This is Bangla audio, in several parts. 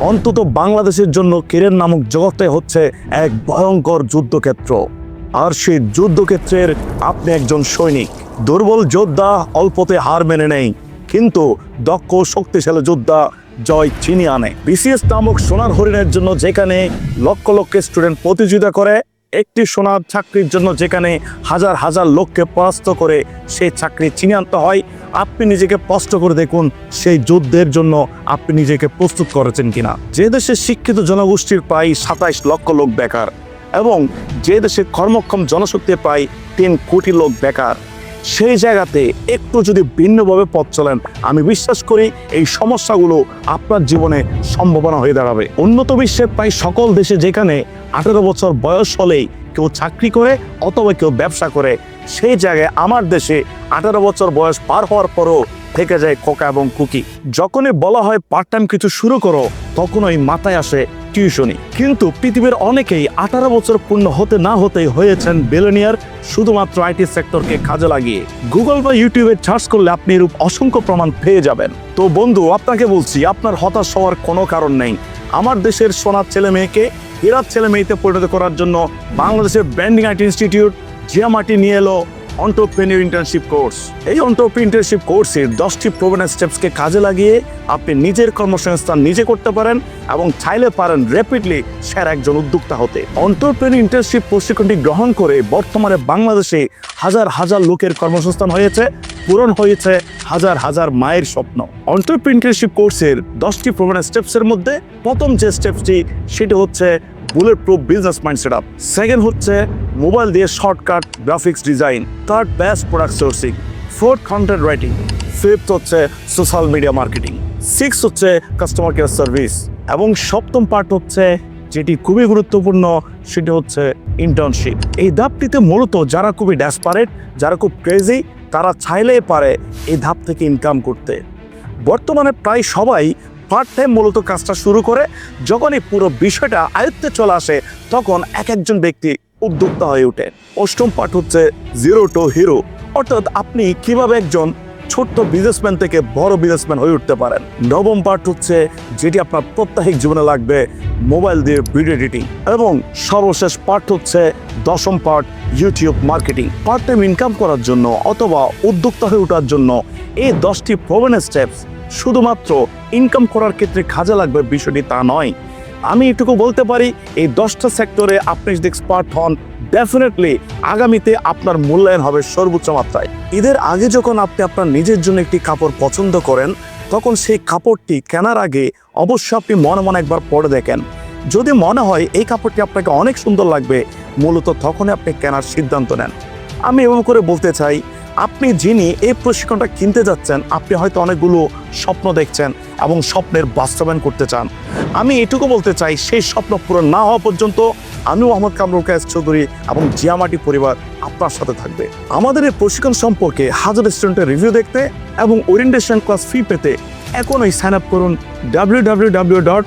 অন্তত বাংলাদেশের জন্য কেরেন নামক জগতে হচ্ছে এক ভয়ঙ্কর যুদ্ধক্ষেত্র। আর সেই যুদ্ধক্ষেত্রের আপনি একজন সৈনিক। দুর্বল যোদ্ধা অল্পতে হার মেনে নেই, কিন্তু দক্ষ শক্তিশালী যোদ্ধা জয় চিনি আনে। বিসিএস নামক সোনার হরিণের জন্য যেখানে লক্ষ লক্ষ স্টুডেন্ট প্রতিযোগিতা করে একটি সোনার চাকরির জন্য যেখানে হাজার হাজার লোককে পরাস্ত করে সেই চাকরি চিনে আনতে হয়। আপনি নিজেকে স্পষ্ট করে দেখুন, সেই যুদ্ধের জন্য আপনি নিজেকে প্রস্তুত করেছেন কিনা। যে দেশে শিক্ষিত জনগোষ্ঠীর প্রায় সাতাইশ লক্ষ লোক বেকার এবং যে দেশে কর্মক্ষম জনশক্তি প্রায় তিন কোটি লোক বেকার। সেই জায়গাতে একটু যদি ভিন্নভাবে পথ চলেন, আমি বিশ্বাস করি এই সমস্যাগুলো আপনার জীবনে সম্ভাবনা হয়ে দাঁড়াবে। উন্নত বিশ্বের প্রায় সকল দেশে যেখানে আঠেরো বছর বয়স হলেই কেউ চাকরি করে অথবা কেউ ব্যবসা করে, সেই জায়গায় আমার দেশে আঠারো বছর বয়স পার হওয়ার পরও থেকে যায় কোকা এবং কুকি যখনই বলা হয় পার্ট টাইম কিছু শুরু করো তখন ওই মাথায় আসে টিউশনি কিন্তু পৃথিবীর অনেকেই আঠারো বছর পূর্ণ হতে না হতেই হয়েছেন বেলেনিয়ার শুধুমাত্র আইটি সেক্টরকে কাজে লাগিয়ে। গুগল বা ইউটিউবে সার্চ করলে আপনি এরূপ অসংখ্য প্রমাণ পেয়ে যাবেন। তো বন্ধু, আপনাকে বলছি, আপনার হতাশ হওয়ার কোনো কারণ নেই। আমার দেশের সোনার ছেলে মেয়েকে হীরার ছেলে মেয়েতে পরিণত করার জন্য বাংলাদেশের ব্র্যান্ডিং আইটি ইনস্টিটিউট, জিয়ামাটি নিয়ে এলো। অন্টারপ্রেনিউর ইন্টার্নশিপ কোর্স এই অন্টারপ্রিন্টারশিপ কোর্সের দশটি প্রবণ স্টেপসকে কাজে লাগিয়ে আপনি নিজের কর্মসংস্থান নিজে করতে পারেন এবং চাইলে পারেন র্যাপিডলি স্যার একজন উদ্যোক্তা হতে। অন্টারপ্রেনিউ ইন্টার্নশিপ প্রশিক্ষণটি গ্রহণ করে বর্তমানে বাংলাদেশে হাজার হাজার লোকের কর্মসংস্থান হয়েছে, পূরণ হয়েছে হাজার হাজার মায়ের স্বপ্ন। অন্টারপ্রিন্টারশিপ কোর্সের দশটি প্রবণ স্টেপসের মধ্যে প্রথম যে স্টেপসটি সেটি হচ্ছে bullet proof business mind set up second হচ্ছে মোবাইল দিয়ে shortcut graphics design third best product sourcing fourth content writing fifth হচ্ছে সোশ্যাল মিডিয়া মার্কেটিং সিক্স হচ্ছে কাস্টমার কেয়ার সার্ভিস এবং সপ্তম পার্ট হচ্ছে যেটি খুবই গুরুত্বপূর্ণ সেটি হচ্ছে ইন্টার্নশিপ এই ধাপটিতে মূলত যারা খুবই ড্যাসপারেট যারা খুব ক্রেজি তারা চাইলেই পারে এই ধাপ থেকে ইনকাম করতে। বর্তমানে প্রায় সবাই পার্ট টাইম মূলত কাজটা শুরু করে যখন এই পুরো বিষয়টা আয়ত্তে চলে আসে, তখন এক একজন ব্যক্তি উদ্যোক্তা হয়ে ওঠে। অষ্টম পার্ট হচ্ছে জিরো টু হিরো অর্থাৎ আপনি কীভাবে একজন ছোট্ট বিজনেসম্যান থেকে বড় বিজনেসম্যান হয়ে উঠতে পারেন। নবম পার্ট হচ্ছে যেটি আপনার প্রত্যাহিক জীবনে লাগবে মোবাইল দিয়ে ভিডিও এডিটিং এবং সর্বশেষ পার্ট হচ্ছে দশম part YouTube marketing part time income করার জন্য অথবা উদ্যোক্তা হয়ে ওঠার জন্য এই দশটি প্রবণ স্টেপস শুধুমাত্র ইনকাম করার ক্ষেত্রে কাজে লাগবে বিষয়টি তা নয়। আমি এটুকু বলতে পারি, এই দশটা সেক্টরে আপনি যদি এক্সপার্ট হন ডেফিনেটলি আগামীতে আপনার মূল্যায়ন হবে সর্বোচ্চ মাত্রায়। ঈদের আগে যখন আপনি আপনার নিজের জন্য একটি কাপড় পছন্দ করেন, তখন সেই কাপড়টি কেনার আগে অবশ্যই আপনি মনে মনে একবার পরে দেখেন। যদি মনে হয় এই কাপড়টি আপনাকে অনেক সুন্দর লাগবে, মূলত তখনই আপনি কেনার সিদ্ধান্ত নেন। আমি এমন করে বলতে চাই, আপনি যিনি এই প্রশিক্ষণটা কিনতে যাচ্ছেন, আপনি হয়তো অনেকগুলো স্বপ্ন দেখছেন এবং স্বপ্নের বাস্তবায়ন করতে চান। আমি এটুকু বলতে চাই, সেই স্বপ্ন পূরণ না হওয়া পর্যন্ত আমি মোহাম্মদ কামরুল কায়েস চৌধুরী এবং জিয়ামাটি পরিবার আপনার সাথে থাকবে। আমাদের এই প্রশিক্ষণ সম্পর্কে হাজার স্টুডেন্টের রিভিউ দেখতে এবং ওরিয়েন্টেশন ক্লাস ফি পেতে এখনই সাইন আপ করুন ডাব্লিউ ডাব্লিউ ডাব্লিউ ডট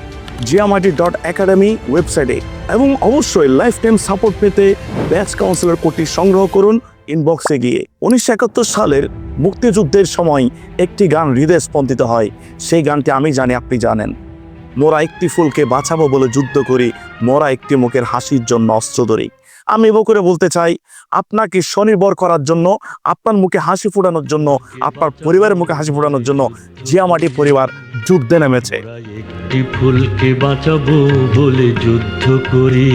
জিয়ামাটি ডট একাডেমি ওয়েবসাইটে এবং অবশ্যই লাইফ টাইম সাপোর্ট পেতে ব্যাচ কাউন্সিলর কোডটি সংগ্রহ করুন ইনবক্সে গিয়ে। উনিশশো একাত্তর সালের মুক্তিযুদ্ধের সময় একটি গান হৃদয় স্পন্দিত হয়। সেই গানটি আমি জানি, আপনি জানেন। মোরা একটি ফুলকে বাঁচাবো বলে যুদ্ধ করি, মোরা একটি মুখের হাসির জন্য অস্ত্র ধরি। আমি এবার করে বলতে চাই, আপনাকে স্বনির্ভর করার জন্য, আপনার মুখে হাসি ফোটানোর জন্য, আপনার পরিবারের মুখে হাসি ফোটানোর জন্য জিয়ামাটি পরিবার যুদ্ধে নেমেছে। একটি ফুলকে বাঁচাবো বলে যুদ্ধ করি।